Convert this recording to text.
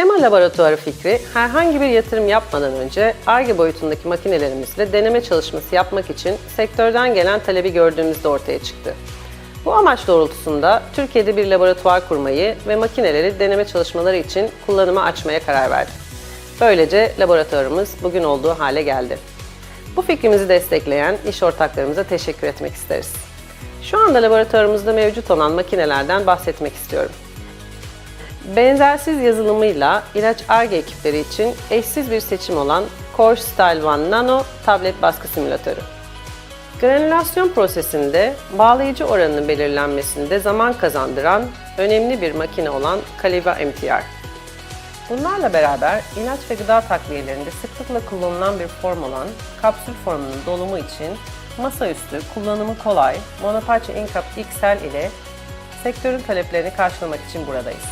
Tema laboratuvarı fikri herhangi bir yatırım yapmadan önce ARGE boyutundaki makinelerimizle deneme çalışması yapmak için sektörden gelen talebi gördüğümüzde ortaya çıktı. Bu amaç doğrultusunda Türkiye'de bir laboratuvar kurmayı ve makineleri deneme çalışmaları için kullanıma açmaya karar verdik. Böylece laboratuvarımız bugün olduğu hale geldi. Bu fikrimizi destekleyen iş ortaklarımıza teşekkür etmek isteriz. Şu anda laboratuvarımızda mevcut olan makinelerden bahsetmek istiyorum. Benzersiz yazılımıyla ilaç ARGE ekipleri için eşsiz bir seçim olan Core Style One Nano tablet baskı simülatörü. Granülasyon prosesinde bağlayıcı oranının belirlenmesinde zaman kazandıran önemli bir makine olan Caliva MTR. Bunlarla beraber ilaç ve gıda takviyelerinde sıklıkla kullanılan bir form olan kapsül formunun dolumu için masaüstü, kullanımı kolay, monoparça Incap XL ile sektörün taleplerini karşılamak için buradayız.